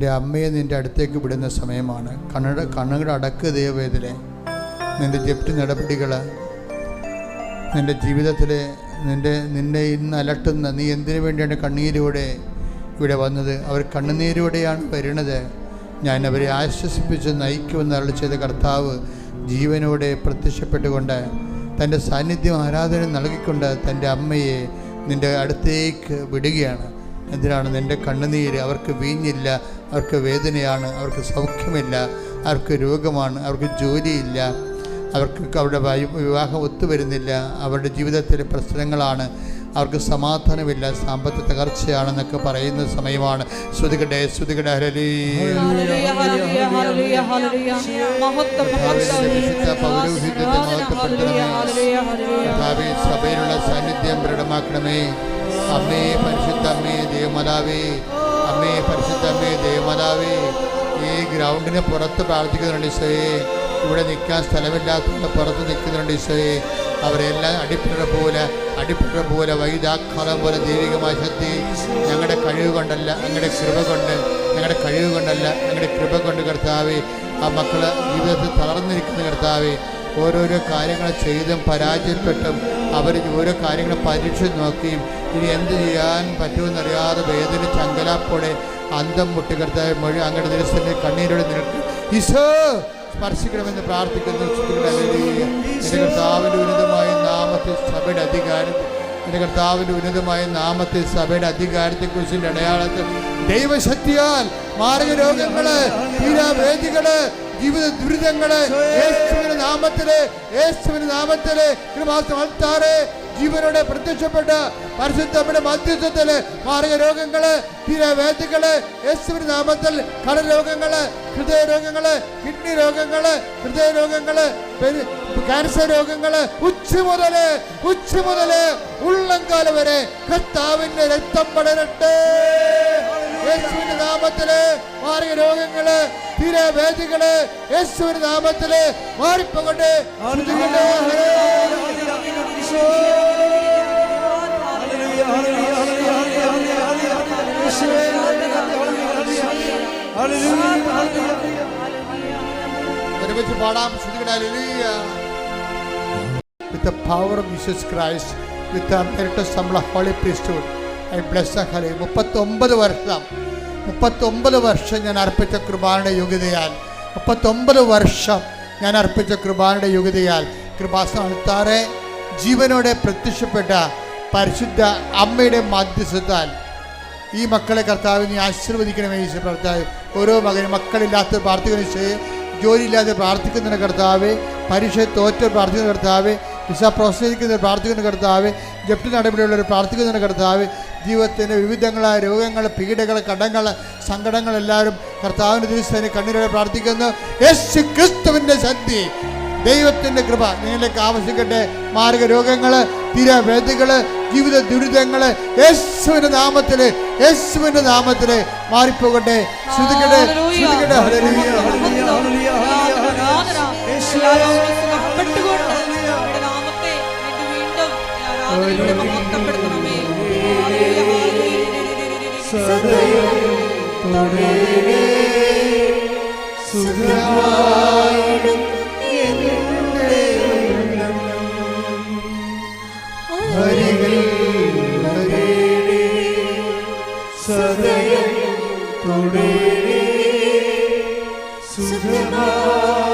എന്റെ അമ്മയെ നിന്റെ അടുത്തേക്ക് വിടുന്ന സമയമാണ്. കണ്ണട കണ്ണുകളുടെ അടക്ക് ദൈവവേദനെ നിന്റെ ജപ്തി നടപടികൾ നിന്റെ ജീവിതത്തിലെ നിന്റെ നിന്നെ ഇന്ന് അലട്ടുന്ന നീ എന്തിനു വേണ്ടിയാണ് കണ്ണീരോടെ ഇവിടെ വന്നത്? അവർ കണ്ണുനീരോടെയാണ് വരുന്നത് ഞാൻ അവരെ ആശ്വസിപ്പിച്ച് നയിക്കുമെന്ന് അരളി ചെയ്ത കർത്താവ് ജീവനോടെ പ്രത്യക്ഷപ്പെട്ടുകൊണ്ട് തന്റെ സാന്നിധ്യം ആരാധന നൽകിക്കൊണ്ട് തന്റെ അമ്മയെ നിന്റെ അടുത്തേക്ക് വിടുകയാണ്. എന്തിനാണ് നിന്റെ കണ്ണുനീര്? അവർക്ക് വീഞ്ഞില്ല അവർക്ക് വേദനയാണ് അവർക്ക് സൗഖ്യമില്ല അവർക്ക് രോഗമാണ് അവർക്ക് ജോലിയില്ല അവർക്ക് അവരുടെ വിവാഹം ഒത്തുവരുന്നില്ല അവരുടെ ജീവിതത്തിലെ പ്രശ്നങ്ങളാണ് അവർക്ക് സമാധാനമില്ല സാമ്പത്തിക തകർച്ചയാണെന്നൊക്കെ പറയുന്ന സമയമാണ്. ശ്രുതികടേ ശ്രുതികട പൗരോഹിത്യത്തെ മഹത്വപ്പെടുത്തണമേ. സഭയിലുള്ള സാന്നിധ്യം ദൃഢമാക്കണമേ. അമ്മേ പരിശുദ്ധമ്മേ ദേവമാതാവേ. അമ്മേ പരിശുദ്ധമ്മേ ദേവമാതാവേ. ഈ ഗ്രൗണ്ടിന് പുറത്ത് പ്രാർത്ഥിക്കുന്നുണ്ട് ഈശോയെ. ഇവിടെ നിൽക്കാൻ സ്ഥലമില്ലാത്തതുകൊണ്ട് പുറത്ത് നിൽക്കുന്നുണ്ട് ഈശോയെ. അവരെല്ലാം അടിപ്പിട പോലെ അടിപ്പിട പോലെ വൈദാഘാതം പോലെ ദൈവികമായ ശക്തി ഞങ്ങളുടെ കഴിവ് കൊണ്ടല്ല ഞങ്ങളുടെ കൃപ കൊണ്ട് ഞങ്ങളുടെ കഴിവ് കൊണ്ടല്ല ഞങ്ങളുടെ കൃപ കൊണ്ട് കർത്താവേ. ആ മക്കൾ ജീവിതത്തിൽ തളർന്നിരിക്കുന്ന കർത്താവേ ഓരോരോ കാര്യങ്ങൾ ചെയ്തും പരാജയപ്പെട്ടും അവർ ഓരോ കാര്യങ്ങൾ പരീക്ഷിച്ച് നോക്കിയും ഇനി എന്ത് ചെയ്യാൻ പറ്റുമെന്നറിയാതെ വേദന ചങ്കലാപ്പോടെ അന്തം മുട്ടിക്കർത്തായ മൊഴി അങ്ങയുടെ ദിവസത്തിന്റെ കണ്ണീരോടെ നിൽക്കും ഈശോ സ്പർശിക്കണമെന്ന് പ്രാർത്ഥിക്കുന്നു. കർത്താവിന്റെ ഉന്നതമായ നാമത്തിൽ സഭയുടെ അധികാരത്തിൽ എന്റെ കർത്താവിന്റെ ഉന്നതമായ നാമത്തിൽ സഭയുടെ അധികാരത്തെക്കുറിച്ചിന്റെ അടയാളത്തിൽ ദൈവശക്തിയാൽ മാരക രോഗങ്ങൾ തീരാവേദികൾ ജീവിത ദുരിതങ്ങളെ യേശുവിന്റെ നാമത്തിൽ യേശുവിന്റെ നാമത്തിൽ ജീവനോടെ പ്രത്യക്ഷപ്പെട്ട പരിശുദ്ധമ്മയുടെ മധ്യസ്ഥത്തിൽ മാറിയ രോഗങ്ങൾ തീരാവേദികൾ യേശുവിന്റെ നാമത്തിൽ കടരോഗങ്ങൾ ഹൃദയ രോഗങ്ങൾ കിഡ്നി രോഗങ്ങൾ ഹൃദയ രോഗങ്ങൾ ക്യാൻസർ രോഗങ്ങൾ ഉച്ച മുതൽ ഉച്ച മുതൽ ഉള്ളംകാലം വരെ കർത്താവിന്റെ രക്തം പടരട്ടെ. യേശുവിന്റെ നാമത്തില് മാറിയ രോഗങ്ങള് തീരവേദികള് യേശുവിന്റെ നാമത്തില് മാറിപ്പോകട്ടെ ശ്രുതികട്ടെ. ഒരുമിച്ച് പാടാം ശ്രുതികട്ടെ. Hallelujah. With the power of Jesus Christ, with the emeritus നമ്മൾ holy priesthood, I bless ഹലേ മുപ്പത്തൊമ്പത് വർഷം. മുപ്പത്തൊമ്പത് വർഷം ഞാൻ അർപ്പിച്ച കൃപായുടെ യോഗ്യതയാൽ. മുപ്പത്തൊമ്പത് വർഷം ഞാൻ അർപ്പിച്ച കൃപായുടെ യോഗ്യതയാൽ. കൃപാസ്ഥാനത്താറെ ജീവനോടെ പ്രത്യക്ഷപ്പെട്ട പരിശുദ്ധ അമ്മയുടെ മധ്യസ്ഥത്താൽ ഈ മക്കളെ കർത്താവ് നീ ആശീർവദിക്കണമേ ഈശ്വര കർത്താവ്. ഓരോ മകനും മക്കളില്ലാത്ത പ്രാർത്ഥിക്കുന്ന ജോലിയില്ലാതെ പ്രാർത്ഥിക്കുന്ന കർത്താവ് പരീക്ഷ തോറ്റ പ്രാർത്ഥിക്കുന്ന കർത്താവ് വിസ പ്രോത്സാഹിക്കുന്ന പ്രാർത്ഥിക്കുന്ന കർത്താവ് ജപ്തി നടപടിയുള്ളവർ പ്രാർത്ഥിക്കുന്ന കർത്താവ് ജീവിതത്തിന്റെ വിവിധങ്ങളായ രോഗങ്ങൾ പീഡകൾ കടങ്ങൾ സങ്കടങ്ങൾ എല്ലാവരും കർത്താവിന്റെ ദിവസത്തിന് കണ്ണീരോടെ പ്രാർത്ഥിക്കുന്നു. യേശു ക്രിസ്തുവിന്റെ ശക്തി ദൈവത്തിന്റെ കൃപ നിങ്ങളിലേക്ക് ആവശ്യിക്കട്ടെ മാർഗ രോഗങ്ങൾ തീരാവേദികൾ ജീവിത ദുരിതങ്ങൾ യേശുവിന്റെ നാമത്തിൽ യേശുവിന്റെ നാമത്തിൽ മാറിപ്പോകട്ടെ. ശ്രുതിക്കട്ടെ ശ്രുതിക്കട്ടെ. ഹൃദയം തുടരണേ സുഖമായിടും സദയം തുടരണേ സുഖമായി